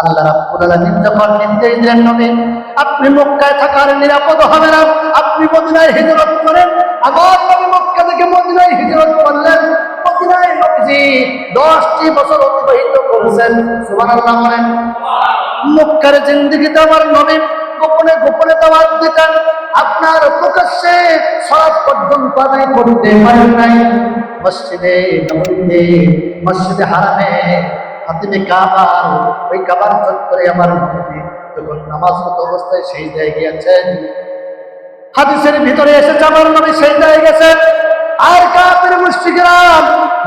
আল্লাহ রাব্বুল আলামিন যখন নির্দেশ দিলেন নবী, আপনি মক্কায় থাকার নিরাপদ হবে না। আপনি মদিনায় হিজরত করেন। আমার নবী মক্কা থেকে মদিনায় হিজরত করলেন। মদিনায় নবীজি দশটি বছর অতিবাহিত করেছেন। সুবহানাল্লাহ বলেন, মক্কার জিন্দিগিতে আমার নবী গোপনে গোপনে দাওয়াত দিতেন। আপনার প্রকাশ্যে সরাব পর্যন্ত আদায় করতে পারেন নাই। মসজিদে নবীতে মসজিদে হারামে হাতিমে কাবার ওই কাবার চত্বরে আমার নবী যখন নামাজরত অবস্থায় সেই জায়গায় আছেন হাদিসের ভিতরে এসেছে আমার নবী সেই জায়গায় গেছেন। আর কাপের মুশরিকরা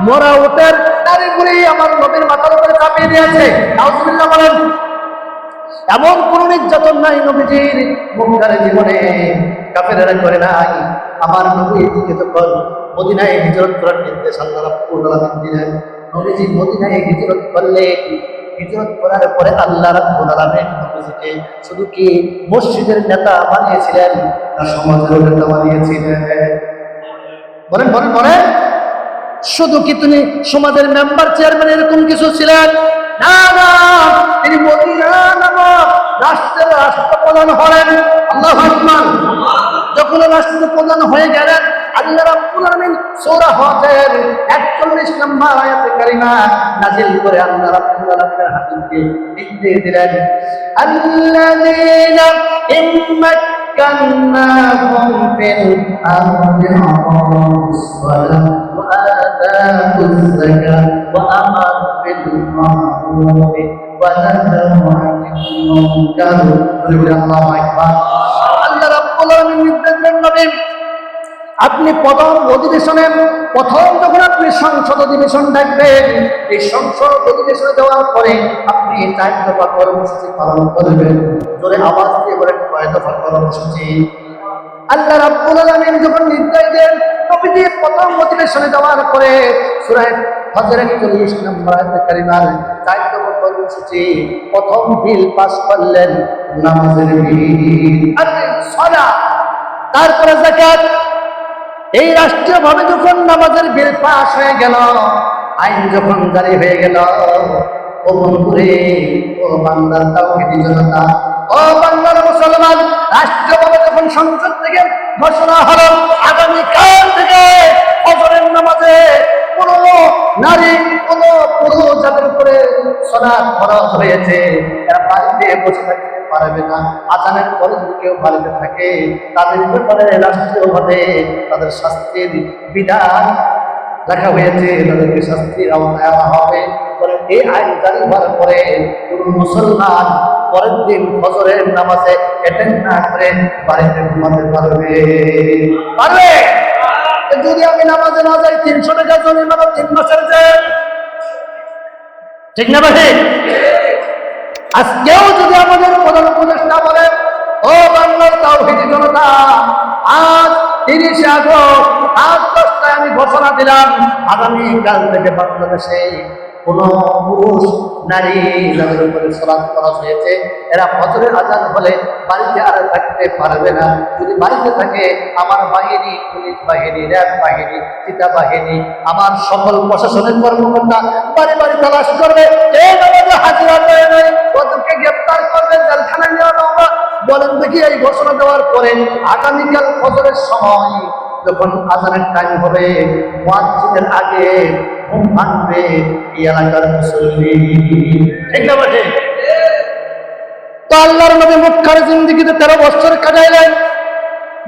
মোরা উটের নারীগুলি আমার নবীর মাথার উপরে চাপিয়ে দিয়েছে। নাউজুবিল্লাহ বলেন, এমন কোন নির্যাতন নাই নবীজির মুখকার জীবনে। কাফেরেরা করে নাই। আমার নবী দিকে যখন মদিনায় হিজরত করার নির্দেশ আল্লাহ আলামিন দিলেন নবীজি মদিনায় হিজরত করলে, হিজরত করার পরে আল্লাহ রাব্বুল আলামিন নবীজিকে শুধু কি মসজিদের নেতা বানিয়েছিলেন না সমাজের নেতা বানিয়েছিলেন? বলেন বলেন বলেন। শুধু কি তিনি সমাজের মেম্বার চেয়ারম্যান এরকম কিছু ছিলেন? না না। তিনি মদিনা রাষ্ট্রের রাষ্ট্রপ্রধান হলেন। আল্লাহ যখন রাষ্ট্রপ্রধান হয়ে গেলেন আল্লাহ রাব্বুল আলামিন সূরা হজের 41 নম্বর আয়াতে কারিমা নাযিল করে আল্লাহ রাব্বুল আলামিনের হাকিমকে নির্দেশ দিলেন, আল্লাযীনা ইম্মাক্কান্নাহুম ফিল আরদি আকামুস সালাহ ওয়া আতাউজ যাকাত ওয়া আমারু বিল মা'রুফ ওয়া নাহাউ আনিল মুনকার। আল্লাহু আকবার। আপনি প্রথম অধিবেশনে প্রথম যখন আপনি সংসদ অধিবেশন ডাকবেন এই সংসদ অধিবেশনে যাওয়ার পরে আপনি চার দফা কর্মসূচি পালন করবেন। জোরে আওয়াজ দিয়ে বলেন, কয় দফা কর্মসূচি? আল্লাহ রাব্বুল আলামিন যখন নির্দেশ দেন, নবীজি প্রথম অধিবেশনে যাওয়ার পরে সূরা হজের 41 নম্বর কারিমার চার দফা কর্মসূচি, প্রথম বিল পাস করলেন নামাজের বিল। আর সালাত তারপরে যাকাত এই রাষ্ট্রীয়ভাবে যখন নামাজের বিল পাস হয়ে গেল, আইন যখন জারি হয়ে গেল, ও বন্ধুরে, ও বাংলার তাওহিদি জনতা ও বাংলার মুসলমান রাষ্ট্রীয়ভাবে যখন সংসদ থেকে ঘোষণা হলো আগামী কাল থেকে ফজরের নামাজে কোনো নারী, কোনো পুরুষ যাদের উপরে সলাৎ খরচ হয়েছে, এরা বাড়িতে বসে থাকতে পারবে না। আজানের পরে যদি কেউ বাড়িতে থাকে, তাদের ব্যাপারে রাষ্ট্রীয়ভাবে তাদের শাস্তির বিধান রাখা হয়েছে, তাদেরকে শাস্তির আওতায় আনা হবে। পরে এই আইন জারি হওয়ার পরে কোন মুসলমান পরের দিন ফজরের নামাজে অ্যাটেন্ড না করে বাড়িতে ঘুমাতে পারবে। পারবে? যদি আমি নামাজে না যাই, তিনশো টাকা জরিমানা তিন মাসের যে ঠিক না ভাই? আজকেও যদি আমাদের প্রধান উপদেষ্টা বলে ও বাংলার তাওহিদি জনতা, আজ তিরিশে আগস্ট, আজ দশটায় আমি ঘোষণা দিলাম, আগামী কাল থেকে বাংলাদেশে কোন পুরুষ নারী উপরে সলাৎ করা হয়েছে, এরা ফজরের আজান হলে বাড়িতে আর থাকতে পারবে না। যদি বাড়িতে থাকে, আমার বাহিনী, পুলিশ বাহিনী, র্যাব বাহিনী, চিতা বাহিনী, আমার সকল প্রশাসনের কর্মকর্তা বাড়ি বাড়ি তালাশ করবে। এই হাজিরা দেয় দেখি এই ঘোষণা দেওয়ার পরে আগামীকাল ফজরের সময় যখন আজানের টাইম হবে, মসজিদের আগে ঘুম ভাঙবে এই এলাকার মুসল্লি। ঠিক না বটে আল্লাহর নবী মুখার জিন্দিগিতে তেরো বছর কাটাইলেন,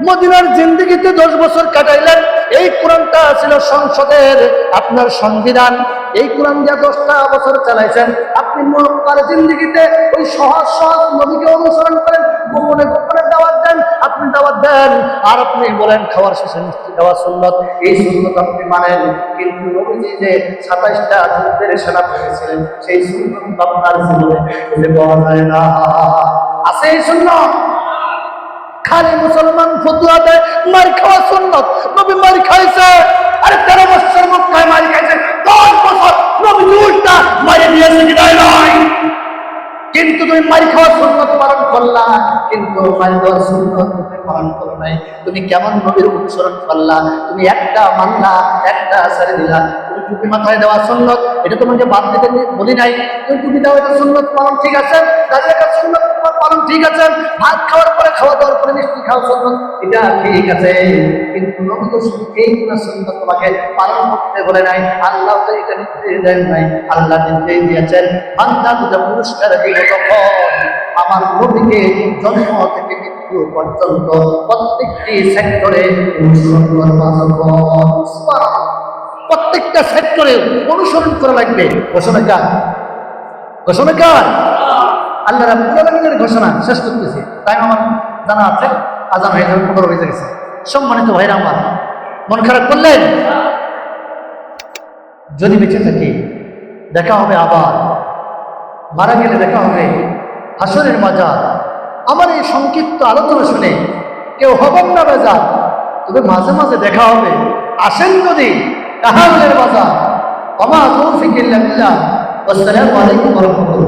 মদিনার জিন্দিগিতে দশ বছর কাটাইলেন ছিল সংসদের আপনার সংবিধান। এই কোরআন দিয়া দশটা বছর চালাইছেন। আপনি মক্কার জিন্দিগিতে ওই সহজ সহজ নবীকে অনুসরণ করেন, গোপনে গোপনে দাওয়াত দেন, আপনি দাওয়াত দেন, আর আপনি বলেন খাওয়ার শেষে মিষ্টি খাওয়া সুন্নত। এই সুন্নত আপনি মানেন, কিন্তু নবীজি যে সাতাইশটা যুদ্ধের সেনাপতি ছিলেন সেই সুন্নত আপনার জীবনে পাওয়া যায় না। আছে এই সুন্নত? খালি মুসলমান ফতুয়া দেয় মার খাওয়া সুন্নত। নবী মার খাইছে। আরে তেরো বছর মক্কায় মার খাইছে। দশ বছর নবী উল্টা মারে দিয়েছে কি কিন্তু তুমি মার খাওয়ার সুন্নত পালন করলা, কিন্তু মার দেওয়ার সুন্নত পালন করো নাই। তুমি কেমন নবীর অনুসরণ করলা? তুমি একটা মানলা, একটা ছেড়ে দিলা। টুপি মাথায় দেওয়া সুন্নত, এটা তোমাকে বাদ দিতে বলি নাই। তুমি টুপি দেওয়া এটা সুন্নত পালন ঠিক আছে? দাঁড়িয়ে একটা সুন্নত পালন ঠিক আছে। ভাত খাওয়ার পরে খাওয়া দাওয়ার পরে মিষ্টি খাওয়া সুন্নত। এটা ঠিক আছে। কিন্তু নবী তো এই গুলো সুন্নত তোমাকে পালন করতে বলে নাই। আল্লাহ তো এটা নির্দেশ দেন নাই। আল্লাহ নির্দেশ দিয়েছেন, বান্দা দুটো পুরস্কার দিব তখন আমার নবীকে জন্ম থেকে মৃত্যু পর্যন্ত প্রত্যেকটি সেক্টরে সুবহানাল্লাহ। প্রত্যেকটা সেক্টরে অনুসরণ করা লাগবে। ঘোষণা কার? ঘোষণা কার? আল্লাহ আলামিনের ঘোষণা শেষ করতেছে। তাই আমার জানা আছে, আজান হয়ে যাবে, পনেরো বেজে গেছে। সম্মানিত ভাইরা আমার, মন খারাপ করলেন? যদি বেঁচে থাকি, দেখা হবে আবার। মারা গেলে দেখা হবে হাসরের মজা আমার এই সংক্ষিপ্ত আলোচনা শুনে কেউ হবেন না বেজার, তবে মাঝে মাঝে দেখা হবে। আসেন যদি কাহালের বাজার। অমা তৌফিক ইল্লা বিল্লাহ। আসসালামু আলাইকুম ওয়া রাহমাতুল্লাহ।